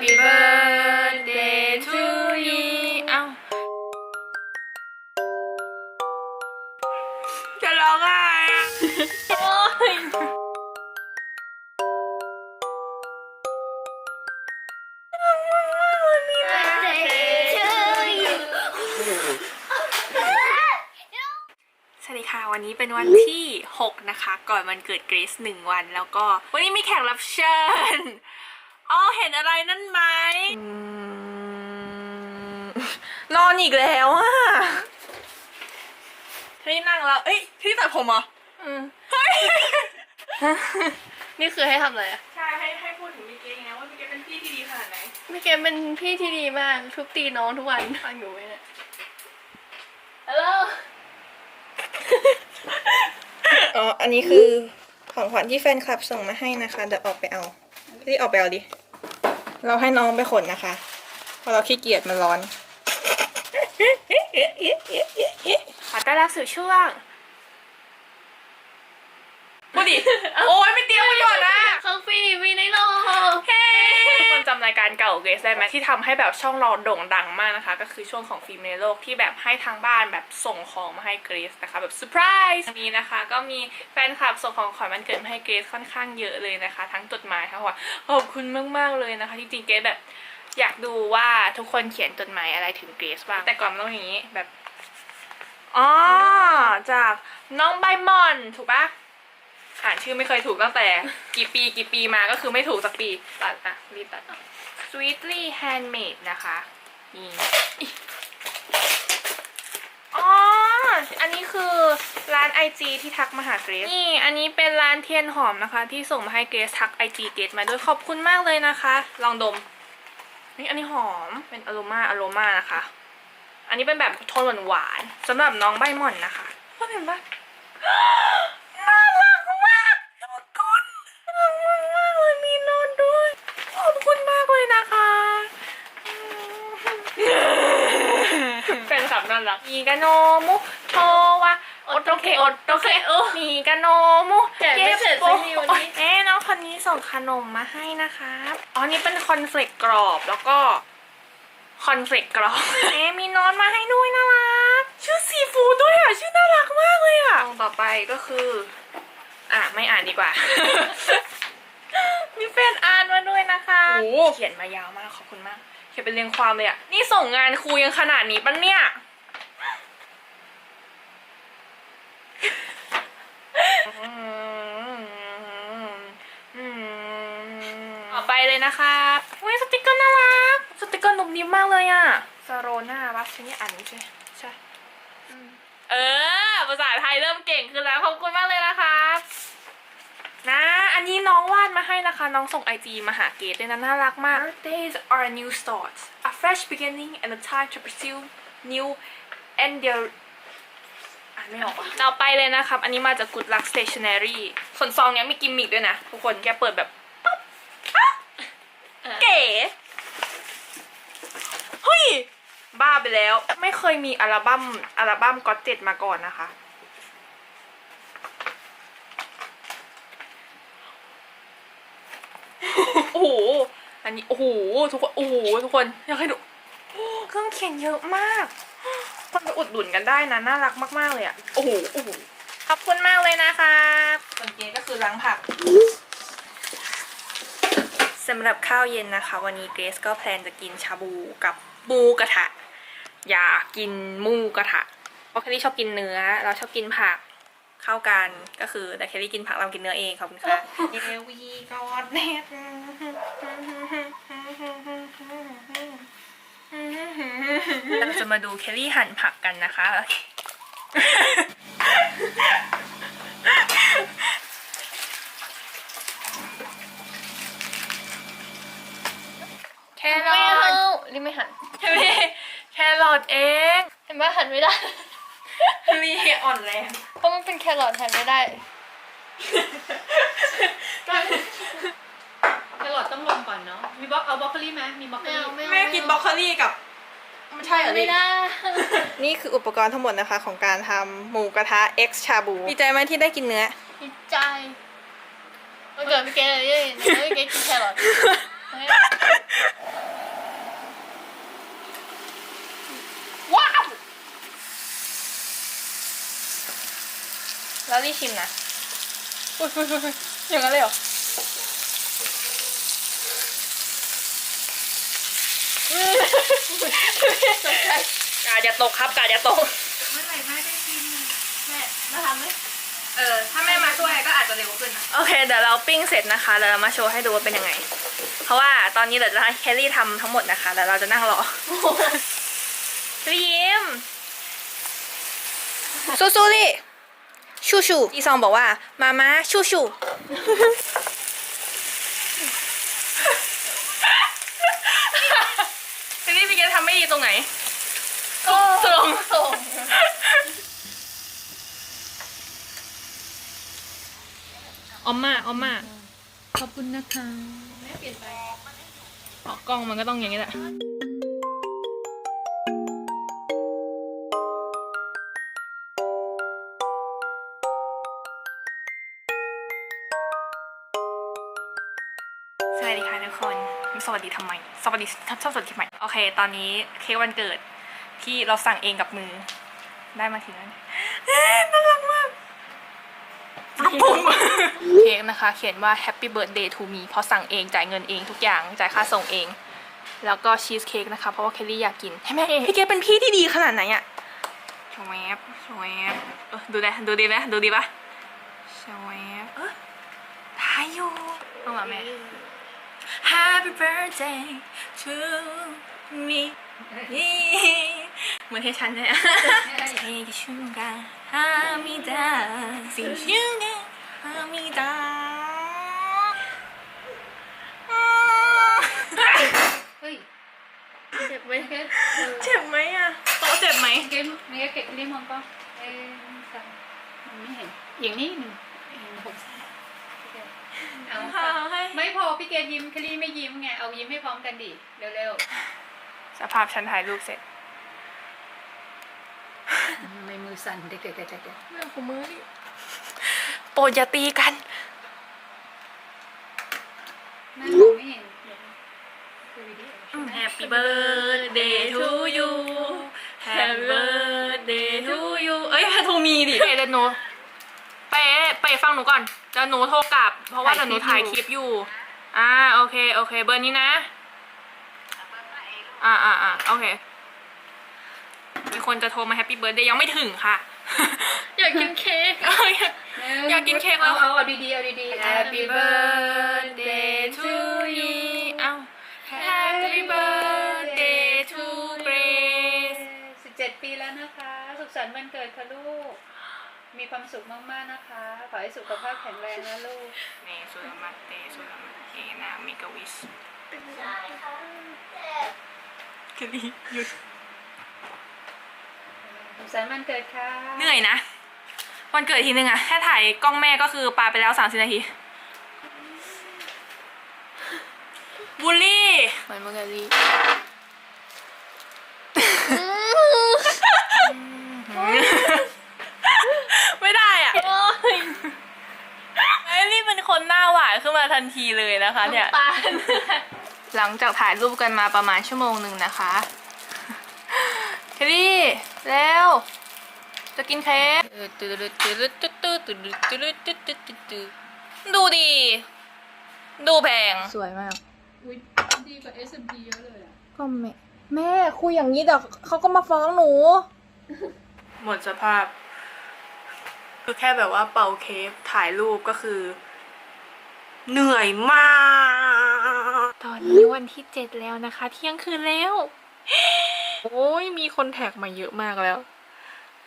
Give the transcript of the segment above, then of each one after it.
Happy birthday to you เอ้าจะร้องไห้อะสวัสดีค่ะวันนี้เป็นวันที่ 6 นะคะ ก่อนวันเกิดเกรซหนึ่งวัน แล้วก็วันนี้มีแขกรับเชิญ อ๋อเห็นอะไรนั่นไหมนอนอีกแล้วอะที่นั่งแล้ว เอ้ยที่ตัดผมเหรออืมเฮ้ยนี่คือให้ทำอะไรอะใช่ให้ให้พูดถึงมิเกไงว่ามิเกเป็นพี่ที่ดีขนาดไหนพี่เกมเป็นพี่ที่ดีมากทุบตีน้องทุกวันฟังอยู่ไหมเนี่ยฮัลโหลอ๋อ อันนี้คือของขวัญที่แฟนคลับส่งมาให้นะคะ เดี๋ยวออกไปเอา รีบออกไปเอาดิ เราให้น้องไปขนนะคะ เพราะเราขี้เกียจมันร้อน ขอต้อนรับสู่ช่วงพูดดิ โอ้ยไม่เตรียมมาก่อนนะคาฟีมีในโลกเฮ้ทุกคน จำรายการเก่าเกรซได้ไหมที่ทำให้แบบช่องเราโด่งดังมากนะคะ ก็คือช่วงของฟิล์มในโลกที่แบบให้ทางบ้านแบบส่งของมาให้เกรซนะคะแบบเซอร์ไพรส์นี้นะคะ ก็มีแฟนคลับส่งของขวัญวันเกิดมาให้เกรซค่อนข้างเยอะเลยนะคะ ทั้งจดหมายทั้งว่าขอบคุณมาก ๆเลยนะคะที่จริงๆเกรซแบบอยากดูว่าทุกคนเขียนจดหมายอะไรถึงเกรซบ้างแต่ก่อนต้องอย่างนี้แบบอ๋อจากน้องใบมอนถูกปะ อ่านชื่อไม่เคยถูกตั้งแต่กี่ปีกี่ปีมาก็คือไม่ถูกสักปีตัดอะรีบตัด sweetly handmade นะคะนี่อ๋ออันนี้คือร้าน IG ที่ทักมาหาเกรซนี่ อันนี้เป็นร้านเทียนหอมนะคะ ที่ส่งมาให้เกรซทัก IG เกรซมาด้วยขอบคุณมากเลยนะคะ ลองดมนี่อันนี้หอมเป็นอโรมาอโรมานะคะ อันนี้เป็นแบบโทนหวานๆสำหรับน้องใบหม่อนนะคะว่าเห็นปะ เป็นสับน่ารักมีกาโนมุโชวะโอโตเคโอโตเคโอมีกาโนมุแกะไม่เสร็จสักทีวันนี้เอ๊ะน้องคนนี้ส่งขนมมาให้นะคะอ๋อนี่เป็นคอนเฟลกกรอบแล้วก็คอนเฟลกกรอบเอ๊ะมีโน้ตมาให้ด้วยน่ารักชื่อซีฟู้ดด้วยอะชื่อน่ารักมากเลยอะต่อไปก็คือ อะไม่อ่านดีกว่ามีแฟนอ่านมาด้วยนะคะโอ้เขียนมายาวมากขอบคุณมากเขียนเป็นเรียงความเลยอะนี่ส่งงานครูยังขนาดนี้ปะเนี่ย ต่อไปเลยนะคะเว้ยสติกเกอร์น่ารัก สติกเกอร์นุ่มนิ่มมากเลยอะซาโรนาวัชนี่อ่านใช่ใช่เออ ภาษาไทยเริ่มเก่งขึ้นแล้ว ขอบคุณมากเลยนะคะนะ อันนี้น้องวาดมาให้นะคะ น้องส่งไอจีมาหาเกดเลยนะ น่ารักมาก Birthdays are a new start a fresh beginning and a time to pursue new and their อ่าน ไม่ออกว่ะเราไปเลยนะครับ อันนี้มาจาก Good Luck Stationery ส่วนซองเนี้ยมีกิมมิกด้วยนะ ทุกคนแกเปิดแบบปั๊บอะเก๋เฮ้ย บ้าไปแล้ว ไม่เคยมีอัลบั้มอัลบั้มก็อตเจ็ดมาก่อนนะคะ โอ้โห อันนี้ โอ้โห ทุกคน โอ้โห ทุกคน อยากให้ดูโอ้เครื่องเขียนเยอะมาก คนไปอุดหนุนกันได้นะน่ารักมากๆเลยอะโอ้โหโอ้โหขอบคุณมากเลยนะคะส่วนเกก็คือล้างผักสำหรับข้าวเย็นนะคะ วันนี้เกรซก็แพลนจะกินชาบูกับหมูกระทะอยากกินหมูกระทะเพราะแคลรี่ชอบกินเนื้อ เราชอบกินผักเข้ากันก็คือแต่แคลรี่กินผักเรากินเนื้อเองขอบคุณค่ะเอวีกอดเน็ต เราจะมาดูแคลรี่หั่นผักกันนะคะ แครไม่อเอาทรีบไม่หันแคลรี่แครอทเองเห็นไหมหันไม่ได้แคลรี่อ่อนแรงเพราะมันเป็นแครอทหันไม่ได้ แครอทต้องลงก่อนเนาะ มีบล็อกเอาบล็อกโคลี่ไหมมีบล็อกโคไม่ลี่เอาไม่เอาแม่กินบรอกโคลี่กับ ไม่ใช่เหรอไม่ได้ นี่คืออุปกรณ์ทั้งหมดนะคะ ของการทำหมูกระทะ X ชาบู ดีใจไหมที่ได้กินเนื้อ ดีใจวันเกิดพี่เกดเลยเนี่ยพี่เกดกินแครอทว้แล้วรีชิมนะ อุ้ยอย่างนั้นเลยเหรอ กาจะตกครับกาจะตก เมื่อไหร่แม่ได้กินอะแม่มาทำไหมเออ ถ้าแม่มาช่วยก็อาจจะเร็วขึ้นนะโอเคเดี๋ยวเราปิ้งเสร็จนะคะเดี๋ยวเรามาโชว์ให้ดูว่าเป็นยังไง เพราะว่าตอนนี้เดี๋ยวจะให้แคลรี่ทำทั้งหมดนะคะแล้วเราจะนั่งรอแคลรี่ยิ้มสู้สู้ๆดิชูชูอีซองบอกว่า มามาชูชูแคลรี่พี่แกทำไม่ดีตรงไหนก็ตรง ส่ง ออมมาออมมาขอบคุณนะคะแม่เปลี่ยนไปออกกล้องมันก็ต้องอย่างนี้แหละสวัสดีค่ะทุกคนสวัสดีทำไม สวัสดีชอบสวัสดีทำไมโอเค ตอนนี้เค้กวันเกิดที่เราสั่งเองกับมือ ได้มาทีนั้นเอ๊ะน่ารัก ปุ่มเค้กนะคะ เขียนว่า Happy Birthday to me เพราะสั่งเองจ่ายเงินเองทุกอย่างจ่ายค่าส่งเอง แล้วก็ชีสเค้กนะคะ เพราะว่าแคลรี่อยากกินให้แม่เองพี่เกเป็นพี่ที่ดีขนาดไหนอะชวแบชวบดูนะดูดีหมดูดีปะชวบเออายอยู่ต้องหลัไหม Happy birthday to me เหมือนให้ฉันเลยอะเธองช่วยกันม่ด้ง ฮามิดาเฮ้ย เจ็บไหมเกดเจ็บไหมอะโต๊ะเจ็บไหมเกดเมย์เกดนี่มองก็เอ็นสั่งมันไม่เห็น อย่างนี้หนึ่งหกเอาค่ะไม่พอพี่เกดยิ้มคลี่ไม่ยิ้มไง เอายิ้มให้พร้อมกันดิ เร็วๆ สภาพฉันถ่ายรูปเสร็จไม่มือสั่นเด็กๆๆๆไม่เอาขูมือดิ รดอย่าตีกันๆแม่มองไม่เห็นคือวิดีโอ Happy birthday to you Happy birthday to you เอ้ยทูมีดิเดี๋ยวหนูไปไปฟังหนูก่อนเดี๋ยวหนูโทรกลับ เพราะว่าเดี๋ยวหนูถ่ายคลิปอยู่ อ่าโอเคโอเค เบอร์นี้นะ อ่าอ่าอ่าโอเคมี คนจะโทรมาแฮปปี้เบิร์ดเดย์ยังไม่ถึงค่ะ อยากกินเค้กเอ้ยอยากกินเค้กแล้วเอาเอาดีๆเอาดีๆ Happy birthday to you เอ้า Happy birthday to Grace สิบเจ็ดปีแล้วนะคะ สุขสันต์วันเกิดค่ะลูก มีความสุขมากๆนะคะ ขอให้สุขภาพแข็งแรงนะลูกเนสุลมัตเตสุลมัตเตนามิกวิสคดีหยุด สุขสันต์วันเกิดค่ะเหนื่อยนะ วันเกิดทีนึงอะแค่ถ่ายกล้องแม่ก็คือปาไปแล้วสามสิบนาทีบูลลี่ เหมือนมึงอะลี่ไม่ได้อะไอ้นี่เป็นคนหน้าหวานขึ้นมาทันทีเลยนะคะเนี่ยตาลหลังจากถ่ายรูปกันมาประมาณชั่วโมงหนึ่งนะคะเคลลี่แล้ว จะกินเค้กดูดี ดูแพง สวยมาก อุ๊ยดีกว่า S&P เยอะเลยอะก็แม่ แม่คุยอย่างนี้เดี๋ยวเขาก็มาฟ้องหนู หมดสภาพ คือแค่แบบว่าเป่าเค้กถ่ายรูปก็คือ เหนื่อยมาก ตอนนี้วันที่เจ็ดแล้วนะคะ เที่ยงคืนแล้ว โอ้ยมีคนแท็กมาเยอะมากแล้ว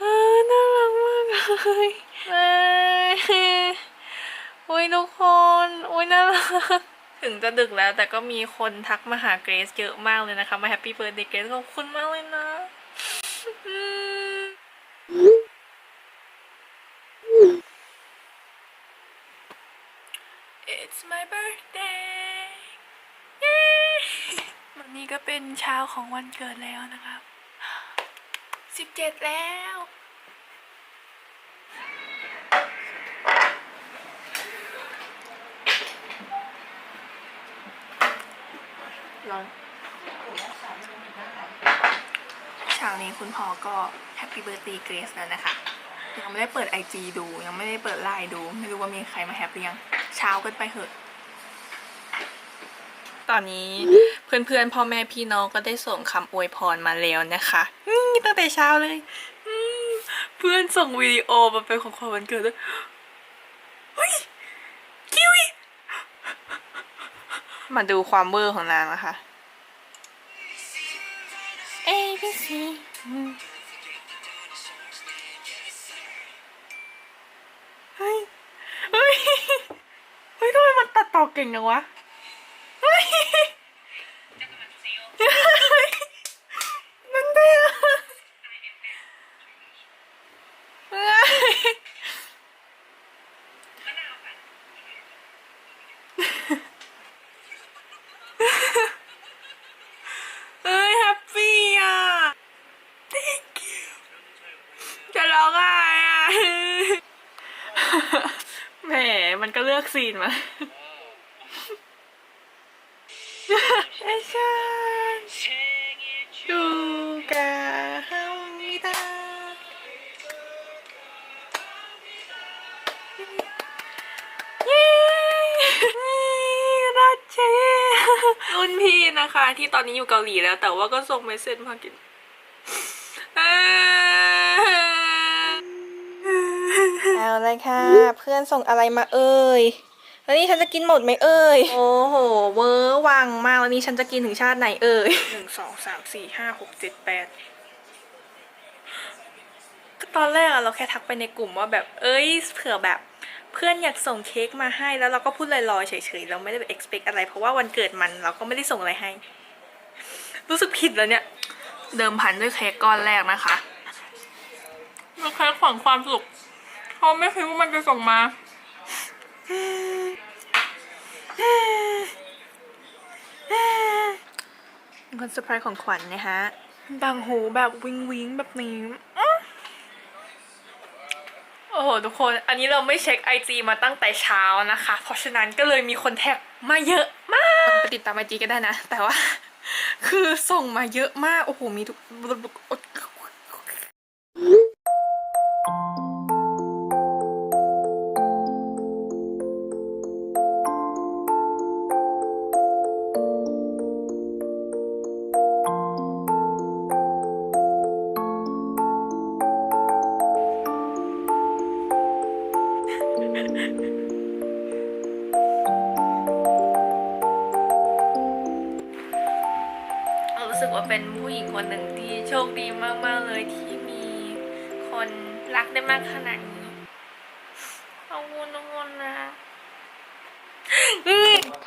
น่ารักมากเลยอ้ยโอ้ยทุกคนโอ้ยน่ารักถึงจะดึกแล้วแต่ก็มีคนทักมาหาเกรซเยอะมากเลยนะคะ มาแฮปปี้เบิร์ดเดย์เกรซขอบคุณมากเลยนะมันนี้ก็เป็นเช้าของวันเกิดแล้วนะครับ สิบเจ็ดแล้วร้อนเช้านี้คุณพ่อก็แฮปปี้เบิร์ a เดย์เกรซแล้วนะคะ ยังไม่ได้เปิดไอจีดู ยังไม่ได้เปิดไลน์ดู ไม่รู้ว่ามีใครมาแฮปหรือยัง เช้าเกินไปเหอะ ตอนนี้เพื่อนๆพ่อแม่พี่น้องก็ได้ส่งคำอวยพรมาแล้วนะคะนี่ตั้งแต่เช้าเลย เพื่อนส่งวิดีโอมาเป็นของขวัญวันเกิดด้วยเฮ้ยคิวีมาดูความเวอร์ของนางนะคะ A B C เฮ้ย เฮ้ย เฮ้ยทำไมมันตัดต่อเก่งจังวะ แฮปปี้อะ thank you จะร้องไห้อะแหมมันก็เลือกซีนมา เอชันดูกาฮามิดาเย้รัชเชรุ่นพี่นะคะ ที่ตอนนี้อยู่เกาหลีแล้ว แต่ว่าก็ส่งเมสเซจมากินอ่าเอาเลยค่ะ เพื่อนส่งอะไรมาเอ่ยแล้วนี่ฉันจะกินหมดไหมเอ่ย โอ้โห เวอร์ วังมากแล้วนี่ฉันจะกินถึงชาติไหนเอ่ยหนึ่งสองสามสี่ห้าหกเจ็ดแปดก็ตอนแรกอะเราแค่ทักไปในกลุ่มว่าแบบ เอ้ยเผื่อแบบเพื่อนอยากส่งเค้กมาให้แล้วเราก็พูดลอยๆเฉยๆเราไม่ได้ไป expect อะไร เพราะว่าวันเกิดมันเราก็ไม่ได้ส่งอะไรให้ รู้สึกผิดแล้วเนี่ย เดิมพันด้วยเค้กก้อนแรกนะคะมันเค้กฝังความสุขเพราะไม่คิดว่ามันจะส่งมา เป็น คนเซอร์ไพรส์ของขวัญนะฮะดังหูแบบวิงวิงแบบนี้อื้อโอ้โห ทุกคน อันนี้เราไม่เช็คไอจีมาตั้งแต่เช้านะคะ เพราะฉะนั้นก็เลยมีคนแท็กมาเยอะมากไปติดตามไอจีก็ได้นะ แต่ว่า คือส่งมาเยอะมาก โอ้โห มีทุก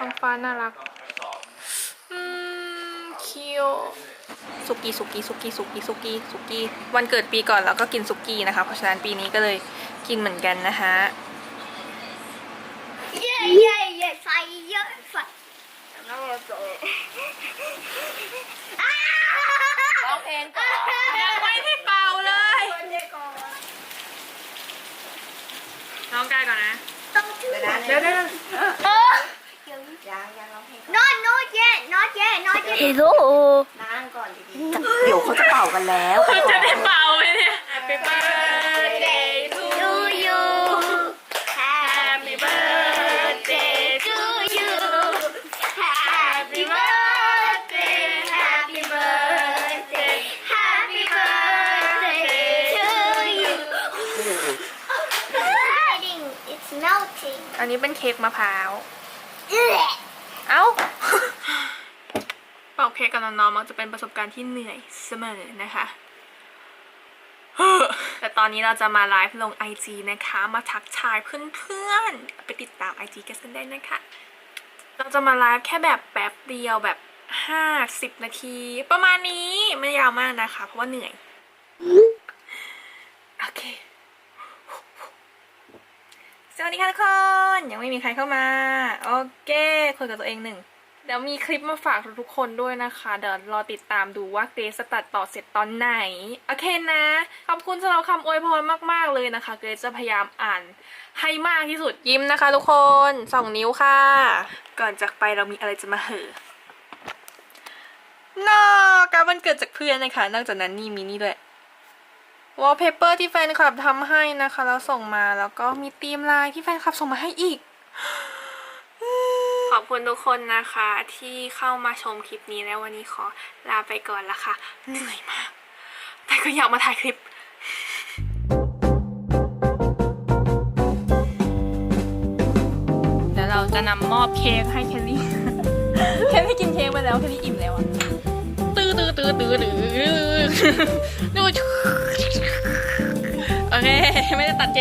ท้องฟ้าน่ารัก อืมคิวสุกี้สุกี้สุกี้สุกี้สุกี้สุกี้วันเกิดปีก่อนเราก็กินสุกี้นะคะ เพราะฉะนั้นปีนี้ก็เลยกินเหมือนกันนะคะเย้เย้เย้ใส่เยอะใส่แล้วเราจะร้องเพลงก่อนยังไม่ได้เป่าเลยน้องกายก่อนนะต้องชื่อเดี๋ยวเดี๋ยว เออยังยังร้องเพลง not not yet not yet not yet ฮัล โลนั่งก่อนดีๆเดี๋ยวเขาจะเป่ากันแล้วจะได้เป่าไหมเนี่ย Happy birthday to you Happy birthday to you Happy birthday Happy birthday Happy birthday to you Melting It's melting อันนี้เป็นเค้กมะพร้าว เอ้า เป่าเค้กกับน้องๆมักจะเป็นประสบการณ์ที่เหนื่อยเสมอนะคะแต่ตอนนี้เราจะมาไลฟ์ลง IG นะคะ มาทักทายเพื่อนๆ ไปติดตาม IG กันได้นะคะ เราจะมาไลฟ์แค่แบบแป๊บเดียวแบบ50นาที ประมาณนี้ไม่ยาวมากนะคะ เพราะว่าเหนื่อย โอเค สวัสดีค่ะทุกคน ยังไม่มีใครเข้ามา โอเคคุยกับตัวเองหนึ่ง ดี๋ยวมีคลิปมาฝากทุกคนด้วยนะคะ เดี๋ยวรอติดตามดูว่าเกรซจะตัดต่อเสร็จตอนไหน โอเคนะ ขอบคุณสำหรับคำอวยพรมาก ๆ เลยนะคะ เกรซจะพยายามอ่านให้มากที่สุดยิ้มนะคะ ทุกคนสองนิ้วค่ะ ก่อนจากไปเรามีอะไรจะมาเหอนอกการวันเกิดจากเพื่อนนะคะ นอกจากนั้นนี่มีนี่ด้วยวอลเปเปอร์ที่แฟนคลับทำให้นะคะ แล้วส่งมาแล้วก็มีธีมลายที่แฟนคลับส่งมาให้อีก ขอบคุณทุกคนนะคะที่เข้ามาชมคลิปนี้แล้ววันนี้ขอลาไปก่อนละค่ะ เหนื่อยมาก แต่ก็อยากมาถ่ายคลิปเดี๋ยวเราจะนำมอบเค้กให้เคลลี่เคลลี่กินเค้กไปแล้วเคลลี่อิ่มแล้วอะตื้อตื้อตื้อตื้อตื้อดูโอเค ไม่ได้ตัดเค้ก